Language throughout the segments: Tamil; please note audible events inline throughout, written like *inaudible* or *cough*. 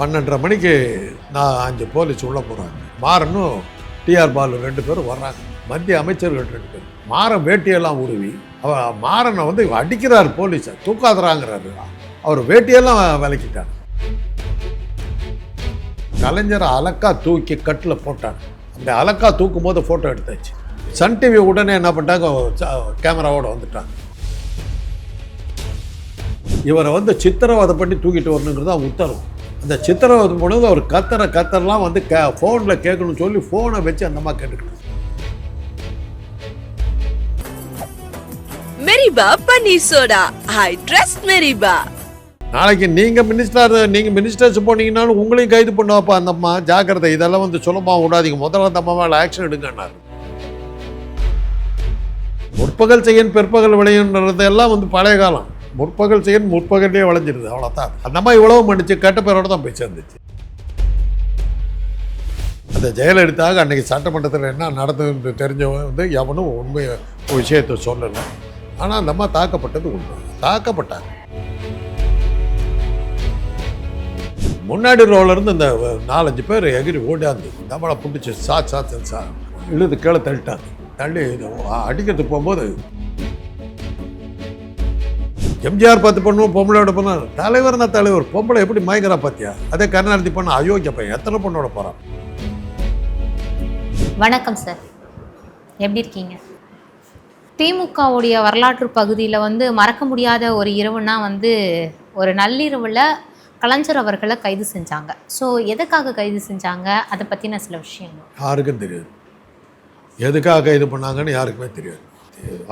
பன்னெண்டரை மணிக்கு நான் அஞ்சு போலீஸ் உள்ளே போகிறாங்க மாறனும் டிஆர் பாலு ரெண்டு பேரும் வர்றாங்க. மத்திய அமைச்சர்கள் ரெண்டு பேர் மாறன் வேட்டியெல்லாம் உருவி அவர் மாறனை வந்து அடிக்கிறார் போலீஸை தூக்காதுறாங்கிறாரு. அவர் வேட்டியெல்லாம் விலக்கிட்டார். கலைஞரை அலக்கா தூக்கி கட்டில் போட்டாங்க. அந்த அலக்கா தூக்கும் போது ஃபோட்டோ எடுத்தாச்சு. சன் டிவி உடனே என்ன பண்ணிட்டாங்க கேமராவோடு கேமராவோட வந்துட்டாங்க. இவரை வந்து சித்திரவதை பண்ணி தூக்கிட்டு வரணுங்கிறது அவங்க உத்தரவு. அந்த சித்திரவதை பொழுது அவர் கத்துற கத்தரெல்லாம் வந்து கே ஃபோனில் கேட்கணும்னு சொல்லி ஃபோனை வச்சு அந்த அம்மா கேட்டுக்கிட்டு மெரிபா பன்னீர் சோடா ஐ ட்ரஸ்ட் மெரிபா நாளைக்கு நீங்கள் மினிஸ்டர் நீங்கள் மினிஸ்டர்ஸ் போனீங்கன்னாலும் உங்களையும் கைது பண்ணுவாப்பா அந்த அம்மா. ஜாக்கிரதை இதெல்லாம் வந்து சுலபமாக விடாதீங்க. முதல்ல அந்த அம்மா மேலே ஆக்ஷன் எடுங்கன்னாரு. முற்பகல் செய்யன் பிற்பகல் விளையுன்றது எல்லாம் வந்து பழைய காலம். முற்பகல் செய்யன் முற்பகல்லே வளைஞ்சிருது. அவ்வளோதான் அந்த அம்மா இவ்வளவு மன்னிச்சு கெட்ட பேரோட தான் போய் சேர்ந்துச்சு. அந்த ஜெயலலிதாவுக்கு அன்னைக்கு சட்டமன்றத்தில் என்ன நடந்ததுன்னு தெரிஞ்சவன் வந்து எவனும் உண்மை விஷயத்தை சொல்லலை. ஆனால் அந்த அம்மா தாக்கப்பட்டது உண்மை. தாக்கப்பட்டாங்க. முன்னாடி ரோலருந்து இந்த நாலஞ்சு பேர் எகிரி ஓடாந்து நம்மளை பிடிச்சி சா சா சா, இழுது கீழே தள்ளிட்டாங்க. தள்ளி அடிக்கிறதுக்கு போகும்போது எம்ஜிஆர் பார்த்து பண்ணுவோம் பொம்பளையோட பண்ண தலைவர்னா தலைவர் பொம்பளை எப்படி மயங்கரா பார்த்தியா அதே கருணாநிதி பண்ண அயோக்கிய பையன் எத்தனை பொண்ணோட போகிறான் வணக்கம் சார். எப்படி இருக்கீங்க? திமுகவுடைய வரலாற்று பகுதியில் வந்து மறக்க முடியாத ஒரு இரவுனா வந்து ஒரு நள்ளிரவில் கலைஞர் அவர்களை கைது செஞ்சாங்க. ஸோ எதுக்காக கைது செஞ்சாங்க? அதை பற்றின சில விஷயங்கள். யாருக்கும் தெரியாது. எதுக்காக கைது பண்ணாங்கன்னு யாருக்குமே தெரியாது.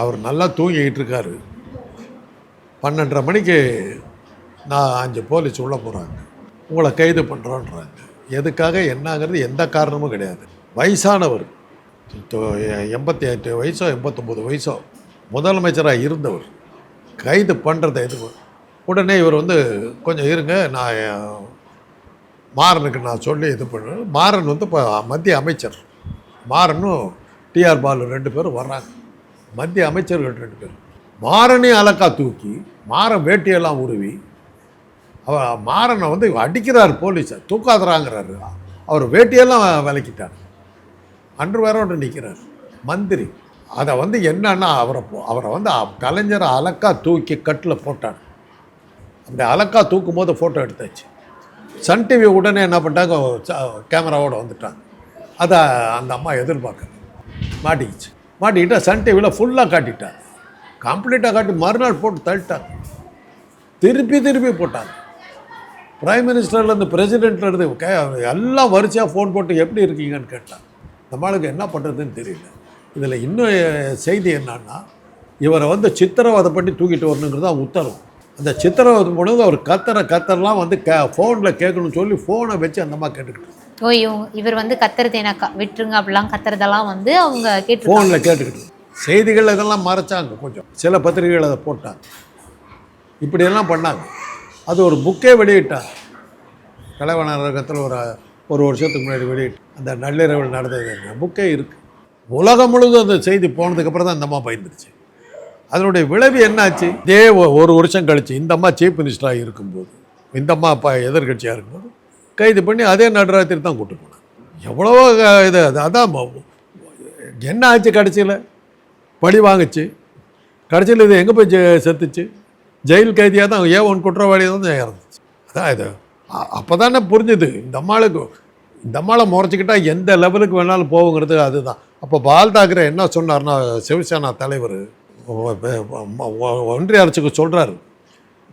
அவர் நல்லா தூங்கிக்கிட்டு இருக்காரு. பன்னெண்டரை மணிக்கு நான் அஞ்சு போலீஸ் உள்ளே போகிறாங்க உங்களை கைது பண்ணுறோன்றாங்க எதுக்காக என்னங்கிறது எந்த காரணமும் கிடையாது. வயசானவர் தொ- எண்பத்தி எட்டு வயசோ எண்பத்தொம்போது வயசோ முதலமைச்சராக இருந்தவர் கைது பண்ணுறதை எது உடனே இவர் வந்து கொஞ்சம் இருங்க நான் மாறனுக்கு நான் சொல்லி இது பண்ணுவேன் மாறன் வந்து இப்போ மத்திய அமைச்சர். மாறனும் டிஆர் பாலு ரெண்டு பேரும் வர்றாங்க. மத்திய அமைச்சர்கள் ரெண்டு பேர் மாறனே அலக்கா தூக்கி மாறன் வேட்டியெல்லாம் உருவி அவ மாறனை வந்து அடிக்கிறார் போலீஸை தூக்காதுறாங்கிறாரு. அவர் வேட்டியெல்லாம் விலக்கிட்டார். அன்று வேறோட நிற்கிறார். மந்திரி அதை வந்து என்னன்னா அவரை போ- அவரை வந்து கலைஞரை அலக்கா தூக்கி கட்டில் போட்டார் அந்த அலக்கா தூக்கும் போது ஃபோட்டோ எடுத்தாச்சு. சன் டிவி உடனே என்ன பண்ணிட்டாங்க ச- கேமராவோட வந்துட்டாங்க. அதை அந்த அம்மா எதிர்பார்க்க மாட்டிக்கிச்சு. மாட்டிக்கிட்டால் சன் டிவியில் ஃபுல்லாக காட்டிட்டாங்க. கம்ப்ளீட்டாக காட்டி மறுநாள் போட்டு தள்ளிட்டாங்க திருப்பி திருப்பி போட்டாங்க. பிரைம் மினிஸ்டர்லேருந்து பிரசிடென்ட்லேருந்து கே எல்லாம் வரிசையாக ஃபோன் போட்டு எப்படி இருக்கீங்கன்னு கேட்டாங்க நம்மளுக்கு என்ன பண்ணுறதுன்னு தெரியல. இதில் இன்னும் செய்தி என்னன்னா இவரை வந்து சித்திரவதை பண்ணி தூக்கிட்டு வரணுங்கிறது தான் உத்தரவு. அந்த சித்திரவதை பொழுது அவர் கத்துற கத்தரெல்லாம் வந்து கே ஃபோனில் கேட்கணும்னு சொல்லி ஃபோனை வச்சு அந்த அம்மா கேட்டுக்கிட்டு ஓ இவங்க இவர் வந்து கத்துறது எனக்கு விட்டுருங்க அப்படிலாம் கத்துறதெல்லாம் வந்து அவங்க கேட்டு ஃபோனில் கேட்டுக்கிட்டு செய்திகள் இதெல்லாம் மறைச்சாங்க கொஞ்சம். சில பத்திரிகைகள் அதை போட்டாங்க. இப்படியெல்லாம் பண்ணாங்க. அது ஒரு புக்கே வெளியிட்டாங்க. கலைவனரகத்தில் ஒரு ஒரு வருஷத்துக்கு முன்னாடி வெளியிட்டு அந்த நள்ளிரவில் நடந்தது புக்கே இருக்குது உலகம் முழுவதும் அந்த செய்தி போனதுக்கப்புறம் தான் இந்த அம்மா பயந்துருச்சு. அதனுடைய விளைவு என்னாச்சு? இதே ஒரு வருஷம் கழிச்சு இந்த அம்மா சீஃப் மினிஸ்டராக இருக்கும்போது இந்த அம்மா அப்பா எதிர்கட்சியாக இருக்கும்போது கைது பண்ணி அதே நடராத்திரி தான் கூட்டு போனாங்க. எவ்வளவோ இது அது- அதான் என்ன ஆச்சு கடைசியில்? பழி வாங்குச்சு. கடைசியில் இது எங்கே போய் செத்துச்சு? ஜெயில் கைதியாக தான் ஏன் ஒன் குற்றவாளியாக தான் இறந்துச்சு? அதான் இது. அப்போ தானே புரிஞ்சுது. இந்த அம்மாளுக்கு இந்த அம்மாளை முறைச்சிக்கிட்டா எந்த லெவலுக்கு வேணாலும் போகுங்கிறது அதுதான். அப்போ பால் தாக்கரே என்ன சொன்னார்னா சிவசேனா தலைவர் ஒன்றிய அரசுக்கு சொல்கிறாரு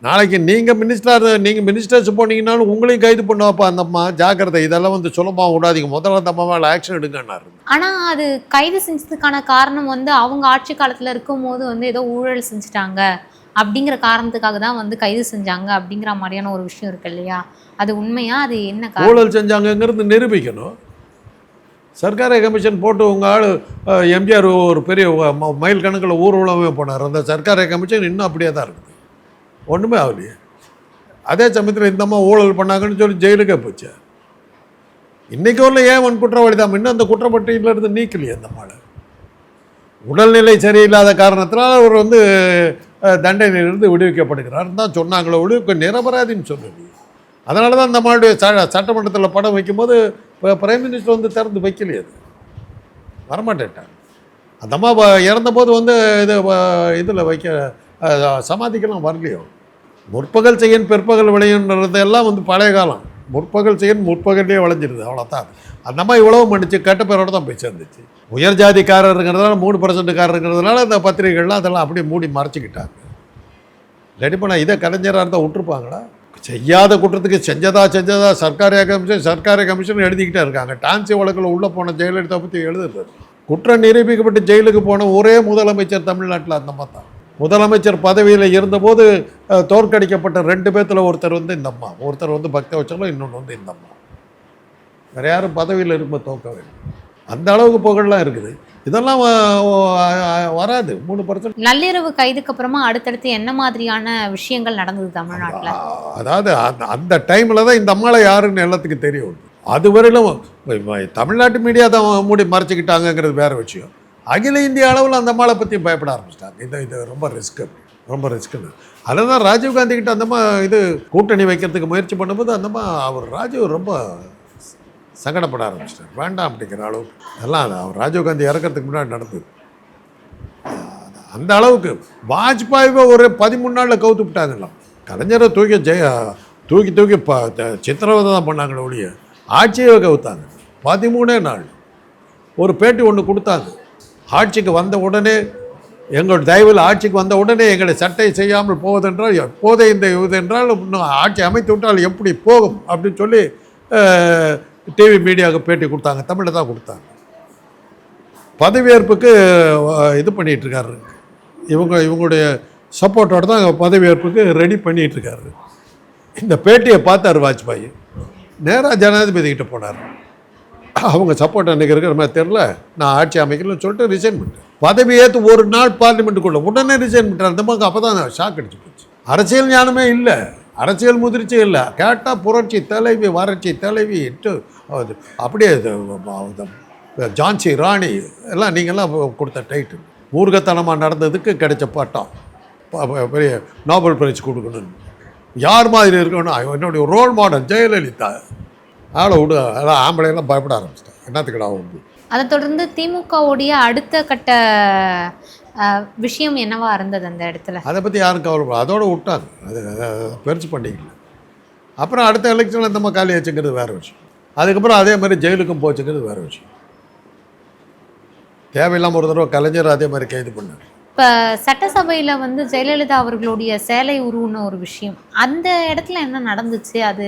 நாளைக்கு நீங்கள் மினிஸ்டர் நீங்கள் மினிஸ்டர்ஸ் போனீங்கன்னாலும் உங்களையும் கைது பண்ணுவாப்பா அந்த அம்மா. ஜாக்கிரதை இதெல்லாம் வந்து சுலபமாக விடாதீங்க. முதல்ல அந்த அம்மா மேலே ஆக்ஷன் எடுங்கன்னாரு ஆனா அது கைது செஞ்சதுக்கான காரணம் வந்து அவங்க ஆட்சி காலத்துல இருக்கும்போது வந்து ஏதோ ஊழல் செஞ்சுட்டாங்க. அப்படிங்கிற காரணத்துக்காக தான் வந்து கைது செஞ்சாங்க அப்படிங்கிற மாதிரியான ஒரு விஷயம் இருக்கு இல்லையா? அது உண்மையா? அது என்ன ஊழல் செஞ்சாங்கங்கிறது நிரூபிக்கணும். சர்க்கார கமிஷன் போட்டு உங்கள் ஆள் எம்ஜிஆர் ஒரு பெரிய வ- ம- மைல் கணக்கில் ஊர்வலமே போனார். அந்த சர்க்கார கமிஷன் இன்னும் அப்படியே தான் இருக்குது. ஒன்றுமே ஆகலையே. அதே சமயத்தில் இந்த அம்மா ஊழல் பண்ணாங்கன்னு சொல்லி ஜெயிலுக்கே போச்சு. இன்னைக்கு வரல ஏன் ஒன் குற்றவாளி தான்? இன்னும் அந்த குற்றப்பட்டியிலிருந்து நீக்கலையே அந்த அம்மாவை. உடல்நிலை சரியில்லாத காரணத்தினால் அவர் வந்து தண்டனையிலிருந்து விடுவிக்கப்படுகிறார் தான் சொன்னாங்களே விடுவிக்க நிரபராதின்னு சொல்லலையே. அதனால தான் இந்த மாதிரி ச சட்டமன்றத்தில் படம் வைக்கும்போது இப்போ பிரைம் மினிஸ்டர் வந்து திறந்து வைக்கலையே அது. வரமாட்டேன்ட்டாங்க. அந்த அம்மா வ- இறந்தபோது வந்து இது இதில் வைக்க சமாதிக்கெல்லாம் வரலையோ? முற்பகல் செய்யன் பிற்பகல் விளையுன்றதெல்லாம் வந்து பழைய காலம். முற்பகல் செய்யன் முற்பகல்லே விளைஞ்சிருது அவ்வளோதான் அந்த அம்மா இவ்வளவு மன்னிச்சு கெட்ட பேரோட தான் போய் சேர்ந்துச்சு. உயர் ஜாதிக்காரருங்கிறதுனால மூணு பர்சன்ட்காரருங்கிறதுனால இந்த பத்திரிகைகள்லாம் அதெல்லாம் அப்படியே மூடி மறைச்சிக்கிட்டாங்க. ரெடி நான் இதை கலைஞராக இருந்தால் விட்டுருப்பாங்களா? செய்யாத குற்றத்துக்கு செஞ்சதா செஞ்சதா சர்க்காரிய கமிஷன் சர்க்காரிய கமிஷன் எழுதிக்கிட்டே இருக்காங்க. டான்சி வழக்கில் உள்ளே போன ஜெயலலிதா பற்றி எழுதுறது. குற்றம் நிரூபிக்கப்பட்டு ஜெயிலுக்கு போன ஒரே முதலமைச்சர் தமிழ்நாட்டில் அந்த மாதிரி தான். முதலமைச்சர் பதவியில் இருந்தபோது தோற்கடிக்கப்பட்ட ரெண்டு பேர்த்தில் ஒருத்தர் வந்து இந்த அம்மா ஒருத்தர் வந்து பக்தவச்சலம் இன்னொன்று வந்து இந்த அம்மா. வேறு யாரும் பதவியில் இருக்கும்போது தோக்கவே இல்லை. அந்த அளவுக்கு புகழெலாம் இருக்குது. இதெல்லாம் வராது. மூணு பர்சன்ட் நள்ளிரவு கைதுக்கு அப்புறமா அடுத்தடுத்து என்ன மாதிரியான விஷயங்கள் நடந்தது தமிழ்நாட்டுல? அதாவது அந்த அந்த டைமில் தான் இந்த அம்மாவை யாருன்னு எல்லாத்துக்கும் தெரியும். அது வரையிலும் இப்ப தமிழ்நாட்டு மீடியா தான் மூடி மறைச்சிக்கிட்டாங்கங்கிறது வேற விஷயம். அகில இந்திய அளவில் அந்த மாலை பற்றி பயப்பட ஆரம்பிச்சிட்டாங்க இந்த இது ரொம்ப ரிஸ்க்கு ரொம்ப ரிஸ்க்குன்னு அதில் தான் ராஜீவ்காந்தி கிட்ட அந்த இது கூட்டணி வைக்கிறதுக்கு முயற்சி பண்ணும்போது அந்தம்மா அவர் ராஜீவ் ரொம்ப சங்கடப்பட ஆரம்பிச்சிட்டார். வேண்டாம் அப்படிங்கிற அளவுக்கு. எல்லாம் அவர் ராஜீவ்காந்தி இறக்கறதுக்கு முன்னாடி நடந்தது. அந்த அளவுக்கு வாஜ்பாயை ஒரு பதிமூணு நாளில் கவுத்து விட்டாங்கல்லாம் கலைஞரை தூக்கி ஜெய தூக்கி தூக்கி ப த- சித்திரவதை தான் பண்ணாங்களே ஒழிய ஆட்சியை கவுத்தாங்க. பதிமூணே நாள். ஒரு பேட்டி ஒன்று கொடுத்தாங்க. ஆட்சிக்கு வந்த உடனே எங்கள் தயவில் ஆட்சிக்கு வந்த உடனே எங்களை சட்டை செய்யாமல் போவதென்றால் எப்போதே இந்த இதுவென்றால் இன்னும் ஆட்சி அமைத்து விட்டால் எப்படி போகும் அப்படின்னு சொல்லி டிவி மீடியாவுக்கு பேட்டி கொடுத்தாங்க. தமிழில் தான் கொடுத்தாங்க. பதவியேற்புக்கு இது பண்ணிகிட்ருக்காரு. இவங்க இவங்களுடைய சப்போர்ட்டோட தான் பதவியேற்புக்கு ரெடி பண்ணிகிட்ருக்காரு. இருக்காரு இந்த பேட்டியை பார்த்தார் வாஜ்பாய். நேராக ஜனாதிபதி கிட்டே போனார். அவங்க சப்போர்ட் அன்றைக்கி இருக்கிற மாதிரி தெரில நான் ஆட்சி அமைக்கலன்னு சொல்லிட்டு ரிசைன் பண்ணிட்டேன். பதவி ஏற்று ஒரு நாள் பார்லிமெண்ட்டுக்குள்ள உடனே ரிசைன் பண்ணுறேன் அந்த மாதிரி அப்போ தான் ஷாக் அடிச்சு போச்சு. அரசியல் ஞானமே இல்லை. அரசியல் முதிர்ச்சி இல்லை. கேட்டால் புரட்சி தலைவி வறட்சி தலைவி இட்டு அது அப்படியே இது, ஜான்சி ராணி எல்லாம் நீங்கள்லாம் கொடுத்த டைட்டில் மூர்க்கத்தனமாக நடந்ததுக்கு கிடைச்ச பட்டம். பெரிய நோபல் பிரைஸ் கொடுக்கணும் யார் மாதிரி இருக்கணும் என்னுடைய ரோல் மாடல் ஜெயலலிதா. ஆளை விடு அதான் ஆம்பளைலாம் பயப்பட ஆரம்பிச்சிட்டேன் என்னத்துக்குடா உண்டு? அதை தொடர்ந்து திமுகவுடைய அடுத்த கட்ட விஷயம் என்னவா இருந்தது அந்த இடத்துல? அதை பற்றி யாரும் கவலைப்பட அதோட விட்டாங்க. அது பெருசு பண்ணிக்கல. அப்புறம் அடுத்த எலெக்ஷனில் மாதிரி காலி வச்சுங்கிறது வேறு விஷயம். அதுக்கப்புறம் அதே மாதிரி ஜெயிலுக்கும் போச்சுங்கிறது வேறு விஷயம். தேவையில்லாமல் ஒரு தடவை கலைஞர் அதே மாதிரி கைது பண்ணார். இப்ப சட்டசபையில வந்து ஜெயலலிதா அவர்களுடைய சேலை உருவுன ஒரு விஷயம். அந்த இடத்துல என்ன நடந்துச்சு? அது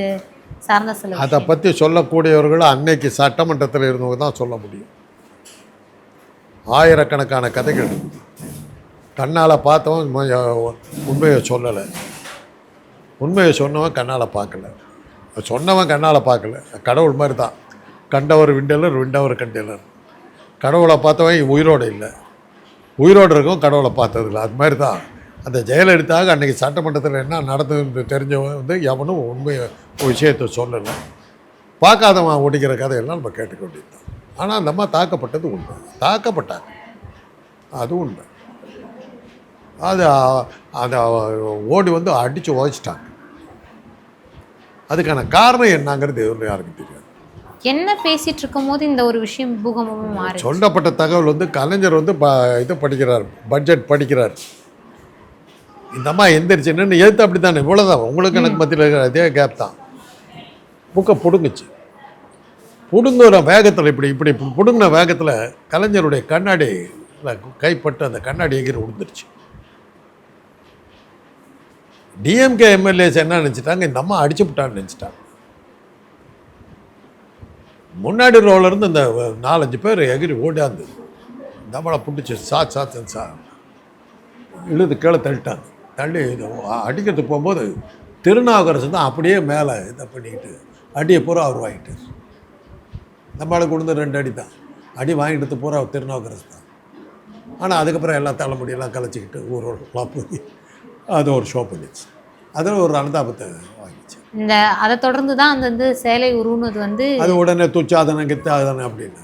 சார்ந்த சில அதை பற்றி சொல்லக்கூடியவர்கள் அன்னைக்கு சட்டமன்றத்தில் இருந்தவங்க தான் சொல்ல முடியும். ஆயிரக்கணக்கான கதைகள். கண்ணால் பார்த்தவன் உண்மையை சொல்லலை. உண்மையை சொன்னவன் கண்ணால் பார்க்கல. சொன்னவன் கண்ணால் பார்க்கல. கடவுள் மாதிரி தான். கண்டவர் விண்டலர் விண்டவர் கண்டலர். கடவுளை பார்த்தவன் உயிரோடு இல்லை. உயிரோடு இருக்கும் கடவுளை பார்த்ததில்ல. அது மாதிரி தான். அந்த ஜெயலலிதாவுக்கு அன்றைக்கி சட்டமன்றத்தில் என்ன நடந்ததுன்னு தெரிஞ்சவன் வந்து எவனும் உண்மையை விஷயத்தை சொல்லலை. பார்க்காதவன் ஓடிக்கிற கதையெல்லாம் நம்ம கேட்டுக்க வேண்டியது ஆனால் அந்த அம்மா தாக்கப்பட்டது உண்மை. தாக்கப்பட்டாங்க. அது உண்மை. அது அ- அதை ஓடி வந்து அடித்து உதைச்சிட்டாங்க. அதுக்கான காரணம் என்னங்கிறது எதுவும் யாருக்கும் தெரியாது. என்ன பேசிட்டு இருக்கும் போது இந்த ஒரு விஷயம் பூகம்பமா மாறி சொல்லப்பட்ட தகவல் வந்து கலைஞர் வந்து ப இது படிக்கிறார் பட்ஜெட் படிக்கிறார். இந்த அம்மா எந்திரிச்சு நின்று எழுத்து அப்படி தானே இவ்வளோதான் உங்களுக்கு எனக்கு மத்தியில் இருக்கிற அதே கேப் தான். புக்கை பிடுங்குச்சு. பிடுங்குற வேகத்தில் இப்படி இப்படி பிடுங்கின வேகத்தில் கலைஞருடைய கண்ணாடி கைப்பட்டு அந்த கண்ணாடி எகிரி விழுந்துருச்சு டிஎம்கே எம்எல்ஏஸ் என்ன நினச்சிட்டாங்க? இந்த அம்மா அடிச்சு விட்டான்னு நினச்சிட்டாங்க. முன்னாடி ரோல இருந்து இந்த நாலஞ்சு பேர் எகிரி ஓடியாந்து இந்த அம்மாவை பிடிச்சி சாத் சாத்து சா இழுத்து கீழே தள்ளிட்டாங்க. தள்ளி இது அடிக்கிறதுக்கு போகும்போது திருநாவுக்கரசு தான் அப்படியே மேலே இதை பண்ணிக்கிட்டு அடியை பூரா அவர் வாங்கிட்டார் நம்மளுக்கு கொடுத்து ரெண்டு அடி தான். அடி வாங்கிட்டு பூரா அவர் திருநாவுக்கரசு தான். ஆனால் அதுக்கப்புறம் எல்லாம் தலைமுடியெல்லாம் கலைச்சிக்கிட்டு ஊரெல்லாம் போய் அது ஒரு ஷோ பண்ணிச்சு. அதில் ஒரு அனுதாபத்தை வாங்கிச்சு. இந்த அதை தொடர்ந்து தான் அந்த வந்து சேலை உருவுனது வந்து அது உடனே துச்சாதனம் கித்தாதனம் அப்படின்னு.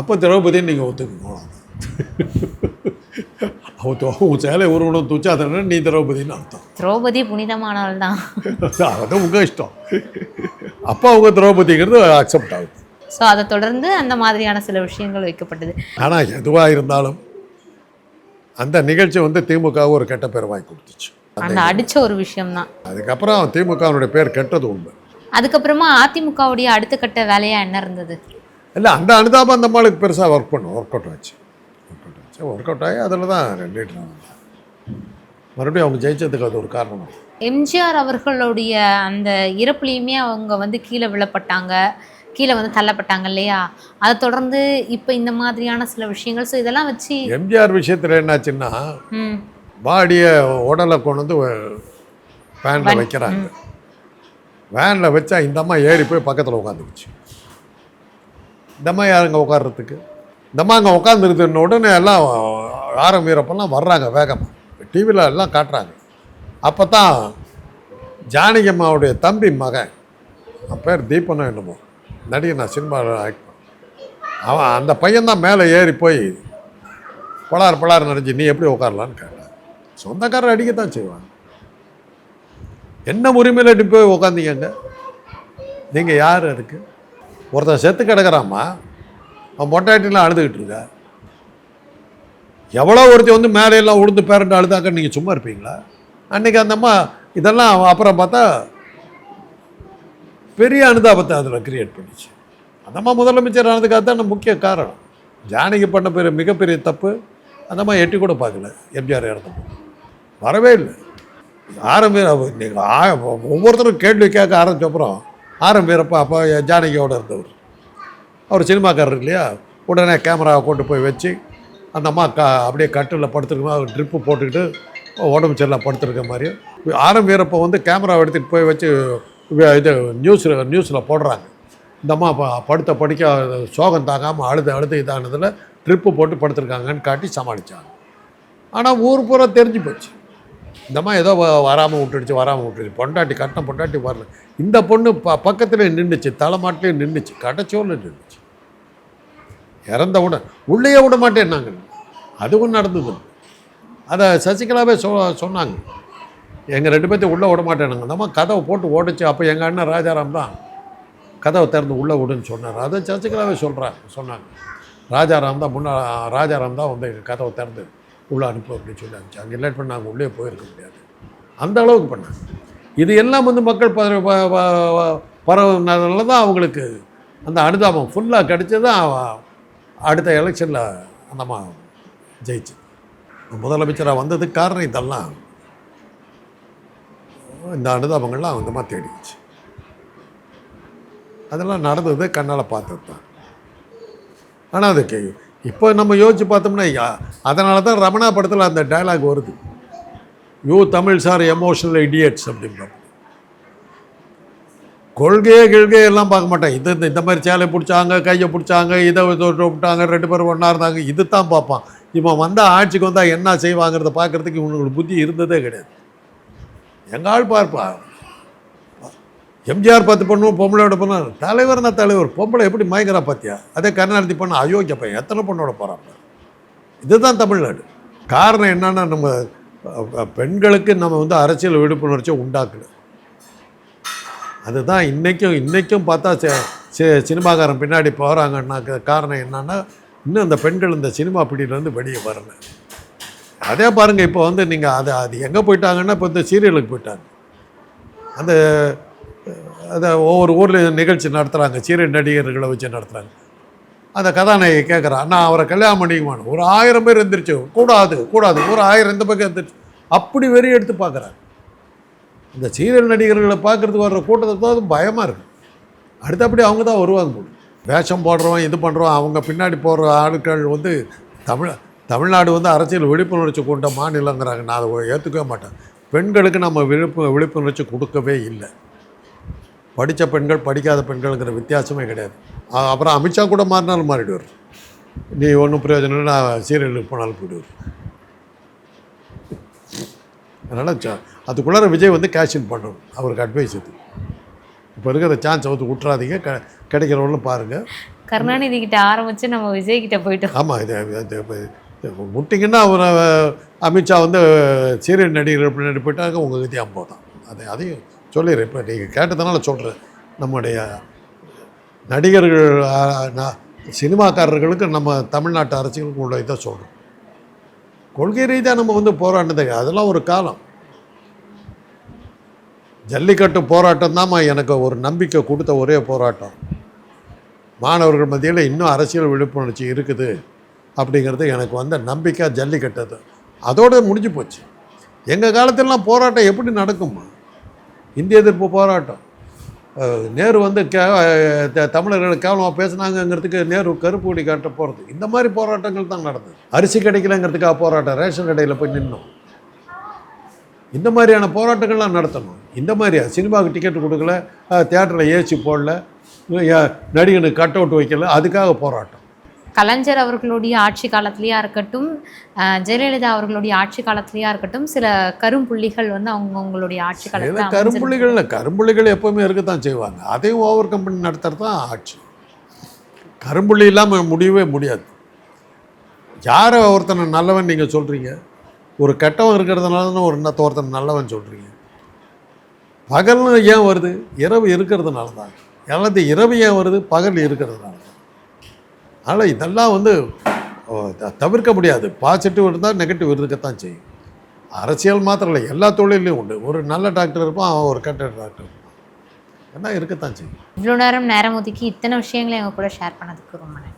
அப்போ திரௌபதியும் நீங்கள் ஒத்துக்கணும் *laughs* சேலை உருவனம் துச்சாதன நீ திரௌபதினு அர்த்தம். திரௌபதி புனிதமானவள் *laughs* தான் அது உங்கள் இஷ்டம். அப்போ அவங்க திரௌபதிங்கிறது அக்செப்ட் ஆகுது. ஸோ அதை தொடர்ந்து அந்த மாதிரியான சில விஷயங்கள் வைக்கப்பட்டது. ஆனால் எதுவாக இருந்தாலும் அந்த நிகழ்ச்சி வந்து திமுக ஒரு கெட்ட பேர் வாங்கி கொடுத்துச்சு. அந்த அடிச்ச ஒரு விஷயம்தான். அதுக்கப்புறம் திமுகவினுடைய பேர் கெட்டது உண்மை. அதுக்கப்புறமா அதிமுகவுடைய அடுத்த கட்ட வேலையா என்ன இருந்தது? இல்லை அந்த அனுதாபம் அந்த அம்மாளுக்கு பெருசாக ஒர்க் பண்ணும் ஒர்க் அவுட் ஆச்சு. ஆச்சு ஒர்க் அவுட் ஆகி அதில் தான் லீடர் மறுபடியும் அவங்க ஜெயிச்சதுக்கு அது ஒரு காரணம். எம்ஜிஆர் அவர்களுடைய அந்த இறப்புலையுமே அவங்க வந்து கீழே விழப்பட்டாங்க. கீழே வந்து தள்ளப்பட்டாங்க இல்லையா? அதை தொடர்ந்து இப்போ இந்த மாதிரியான சில விஷயங்கள் ஸோ இதெல்லாம் வச்சு எம்ஜிஆர் விஷயத்தில் என்னாச்சுன்னா பாடியை உடலை கொண்டு வந்து வேனில் வைக்கிறாங்க. வேனில் வச்சா இந்த அம்மா ஏறி போய் பக்கத்தில் உட்காந்துக்குச்சு. இந்த அம்மா யாருங்க உட்கார்றதுக்கு? இந்தம்மா அங்கே உட்காந்துருதுன்ன உடனே எல்லாம் ஆரம் வீரப்பெல்லாம் வர்றாங்க வேகமாக டிவியில் எல்லாம் காட்டுறாங்க. அப்போ தான் ஜானகி அம்மாவுடைய தம்பி மகன் அவன் பேர் தீபனோ என்னமோ நடிகை நான் சினிமாவில் ஆக்ட் அவன் அந்த பையன்தான் மேலே ஏறி போய் பலார் பலார் நினைஞ்சு நீ எப்படி உட்காரலான்னு கேட்டான். சொந்தக்காரர் அடிக்கத்தான் செய்வாங்க. என்ன உரிமையில் அடி போய் உட்காந்தீங்க நீங்கள் யார் அதுக்கு? ஒருத்தன் செத்து கிடக்குறாம்மா அவன் பொட்டாட்டிலாம் அழுதுகிட்டு இருக்கா? எவ்வளோ ஒருத்தி வந்து மேலே எல்லாம் உளுந்து பேரண்ட் அழுதாக்க நீங்கள் சும்மா இருப்பீங்களா? அன்றைக்கி அந்த அம்மா இதெல்லாம் அப்புறம் பார்த்தா பெரிய அனுதாபத்தை அதில் கிரியேட் பண்ணிச்சு. அந்த அம்மா முதலமைச்சர் ஆனதுக்காக தான் முக்கிய காரணம். ஜானகி பண்ண பெரிய மிகப்பெரிய தப்பு அந்த அம்மா எட்டி கூட பார்க்கல. எம்ஜிஆர் இறந்தப்போ வரவே இல்லை. ஆரம்பி நீங்கள் ஒவ்வொருத்தரும் கேள்வி கேட்க ஆரம்பிச்ச அப்புறம் ஆரம்பிக்கிறப்ப அப்போ ஜானகியோட இருந்தவர். அவர் சினிமாக்காரர் இல்லையா? உடனே கேமராவை கொண்டு போய் வச்சு அந்த அம்மா க அப்படியே கட்டில் படுத்துருக்க ட்ரிப்பு போட்டுக்கிட்டு உடம்பு சரியில்லை படுத்துருக்க மாதிரி. ஆரம்பிக்கிறப்ப வந்து கேமராவை எடுத்துகிட்டு போய் வச்சு இது நியூஸில் நியூஸில் போடுறாங்க. இந்த அம்மா படுத்த படிக்க சோகம் தாங்காமல் அழுது அழுது இதானதில் ட்ரிப்பு போட்டு படுத்துருக்காங்கன்னு காட்டி சமாளித்தாங்க ஆனால் ஊர் பூரா தெரிஞ்சு போச்சு. இந்தம்மா ஏதோ வராமல் விட்டுடுச்சு வராமல் விட்டுடுச்சு. பொண்டாட்டி கட்டின பொண்டாட்டி வரல. இந்த பொண்ணு ப பக்கத்தில் நின்றுச்சு தலைமாட்டிலே நின்றுச்சு கடைச்சோரில் நின்றுச்சு இறந்தவுடன் உள்ளேயே விட மாட்டேன்னாங்க அதுவும் நடந்தது. அதை சசிகலாவே சொ சொன்னாங்க. எங்கள் ரெண்டு பேர்த்தையும் உள்ளே விட மாட்டேனாங்க அந்த கதவை போட்டு ஓடிச்சு. அப்போ எங்கள் அண்ணன் ராஜாராம் தான் கதவை திறந்து உள்ளே விடுன்னு சொன்னார். அதை சசிகலாவே சொல்கிறாங்க சொன்னாங்க. ராஜாராம் தான் முன்னா ராஜாராம் தான் வந்து எங்கள் கதவை திறந்து உள்ளே அனுப்பு அப்படின்னு சொல்லி அனுப்பிச்சு அங்கே லேட் பண்ணி நாங்கள் உள்ளே போயிருக்க முடியாது. அந்த அளவுக்கு பண்ணாங்க. இது எல்லாம் வந்து மக்கள் ப பரவுனதுனால தான் அவங்களுக்கு அந்த அனுதாபம் ஃபுல்லாக கிடச்சதான் அடுத்த எலெக்ஷனில் அந்தம்மா ஜெயிச்சு. முதலமைச்சராக வந்ததுக்கு காரணம் இதெல்லாம். இந்த அனுதாபங்கள்லாம் அந்தமா தேடிச்சு அதெல்லாம் நடந்தது கண்ணால் பார்த்தது தான் ஆனால் அதுக்கு இப்போ நம்ம யோசிச்சு பார்த்தோம்னா அதனால தான் ரமணா படத்தில் அந்த டயலாக் வருது. You Tamil sir emotional idiots அப்படின்ற கொள்கையே கிழ்கையே எல்லாம் பார்க்க மாட்டேன் இது இந்த- இந்த மாதிரி சேலை பிடிச்சாங்க கையை பிடிச்சாங்க இதை விட்டாங்க ரெண்டு பேரும் ஒன்றா இருந்தாங்க இது தான் பார்ப்பான். இவன் வந்தால் ஆட்சிக்கு வந்தால் என்ன செய்வாங்கிறத பார்க்குறதுக்கு இவனுக்கு புத்தி இருந்ததே கிடையாது. எங்கள் ஆள் பார்ப்பா எம்ஜிஆர் பார்த்து பண்ணுவோம் பொம்பளையோட பண்ண. தலைவர்னா தலைவர் பொம்பளை எப்படி மயக்கிறா பார்த்தியா அதே கருணாநிதி பண்ண அயோக்கிய பையன் எத்தனை பொண்ணோட போகிறான் இதுதான் தமிழ்நாடு. காரணம் என்னன்னா நம்ம பெண்களுக்கு நம்ம வந்து அரசியல் விழிப்புணர்ச்சியை உண்டாக்குது. அதுதான் இன்றைக்கும் இன்றைக்கும் பார்த்தா சி- சி- சினிமாக்காரன் பின்னாடி போகிறாங்கன்னா காரணம் என்னென்னா இன்னும் அந்த பெண்கள் இந்த சினிமா பிடியிலேருந்து வெளியே வரல. அதே பாருங்கள் இப்போ வந்து நீங்கள் அது அது எங்கே போயிட்டாங்கன்னா இப்போ இந்த சீரியலுக்கு போயிட்டாங்க. அந்த அதை ஒவ்வொரு ஊரில் நிகழ்ச்சி நடத்துகிறாங்க சீரியல் நடிகர்களை வச்சு நடத்துகிறாங்க அந்த கதாநாயகி கேட்குறா நான் அவரை கல்யாணம் பண்ணிக்குவானு ஒரு ஆயிரம் பேர் எந்திரிச்சு கூடாது கூடாது. ஒரு ஆயிரம் இந்த பக்கம் எந்திரிச்சு அப்படி வெறி எடுத்து பார்க்குறாங்க இந்த சீரியல் நடிகர்களை பார்க்குறதுக்கு வர்ற கூட்டத்தை தான் பயமாக இருக்குது அடுத்தபடி அவங்க தான் வருவாங்க போல். வேஷம் போடுறோம் இது பண்ணுறோம் அவங்க பின்னாடி போடுற ஆட்கள் வந்து தமிழ் தமிழ்நாடு வந்து அரசியல் விழிப்புணர்ச்சி கொண்ட மாநிலங்கிறாங்க. நான் அதை ஏற்றுக்கவே மாட்டேன். பெண்களுக்கு நம்ம விழிப்பு விழிப்புணர்ச்சி கொடுக்கவே இல்லை. படித்த பெண்கள் படிக்காத பெண்கள்ங்கிற வித்தியாசமே கிடையாது. அப்புறம் அமித்ஷா கூட மாறினாலும் மாறிடுவார். நீ ஒன்றும் பிரயோஜனம் நான் சீரியலுக்கு போனாலும் போயிடுவார். அதனால் அதுக்குள்ளார விஜய் வந்து கேஷின் பண்ணணும். அவருக்கு அட்வைஸ் இது. இப்போ இருக்கிற சான்ஸை வந்து விட்றாதீங்க க கிடைக்கிறவங்களும் பாருங்கள் கருணாநிதி கிட்ட ஆரம்பிச்சு நம்ம விஜய் கிட்ட போயிட்டோம். ஆமாம் இது விட்டிங்கன்னா அவரை அமித்ஷா வந்து சீரியல் நடிகர் பின்னாடி போயிட்டாங்க உங்கள் கத்தி அம்போ தான். அதை அதையும் சொல்லிடுறேன். இப்போ நீங்கள் கேட்டதுனால சொல்கிறேன் நம்முடைய நடிகர்கள் சினிமாக்காரர்களுக்கு நம்ம தமிழ்நாட்டு அரசியலுக்கு உள்ள இதை சொல்கிறோம் கொள்கை ரீதியாக நம்ம வந்து போராடினதுங்க அதெல்லாம் ஒரு காலம். ஜல்லிக்கட்டு போராட்டம் தான் எனக்கு ஒரு நம்பிக்கை கொடுத்த ஒரே போராட்டம். மாணவர்கள் மத்தியில் இன்னும் அரசியல் விழிப்புணர்ச்சி இருக்குது அப்படிங்கிறது எனக்கு வந்த நம்பிக்கை ஜல்லிக்கட்டு அது. அதோடு முடிஞ்சு போச்சு. எங்கள் காலத்திலலாம் போராட்டம் எப்படி நடக்குமா இந்திய எதிர்ப்பு போராட்டம். நேரு வந்து கே த- தமிழர்கள் கேவலமாக பேசுனாங்கங்கிறதுக்கு நேரு கருப்பு கொடி காட்ட போகிறது இந்த மாதிரி போராட்டங்கள் தான் நடந்தது. அரிசி கிடைக்கலங்கிறதுக்காக போராட்டம் ரேஷன் கடையில் போய் நின்னோம். இந்த மாதிரியான போராட்டங்கள்லாம் நடத்தணும். இந்த மாதிரியா சினிமாவுக்கு டிக்கெட் கொடுக்கல தேட்டரில் ஏசி போடல நடிகனுக்கு கட் அவுட் வைக்கல அதுக்காக போராட்டம். கலைஞர் அவர்களுடைய ஆட்சி காலத்திலேயா இருக்கட்டும் ஜெயலலிதா அவர்களுடைய ஆட்சி காலத்திலேயா இருக்கட்டும் சில கரும்புள்ளிகள் வந்து அவங்க அவங்களுடைய ஆட்சி காலத்தில் கரும்புள்ளிகள் கரும்புள்ளிகள் எப்போவுமே இருக்கத்தான் செய்வாங்க. அதையும் ஓவர் கம் பண்ணி நடத்துறது தான் ஆட்சி. கரும்புள்ளி இல்லாமல் முடியவே முடியாது. யாரை ஒருத்தனை நல்லவன் நீங்கள் சொல்கிறீங்க ஒரு கெட்டவன் இருக்கிறதுனால தான் ஒரு ஒருத்தன் நல்லவன் சொல்கிறீங்க பகல்னு ஏன் வருது? இரவு இருக்கிறதுனால தான் எல்லாத்தையும் இரவு ஏன் வருது? பகல் இருக்கிறதுனால. தான் அதனால் இதெல்லாம் வந்து த- தவிர்க்க முடியாது. பாசிட்டிவ் இருந்தால் நெகட்டிவ் இருக்கத்தான் செய்யும். அரசியல் மாத்திரம் இல்லை எல்லா தொழிலையும் உண்டு. ஒரு நல்ல டாக்டர் இருப்பான் அவன் ஒரு கெட்ட டாக்டர் இருப்பான். எல்லாம் இருக்கத்தான் செய்யும். இவ்வளோ நேரம் நேரம் ஒதுக்கி இத்தனை விஷயங்களை எங்கள் கூட ஷேர் பண்ணதுக்கு ரொம்ப நன்றி.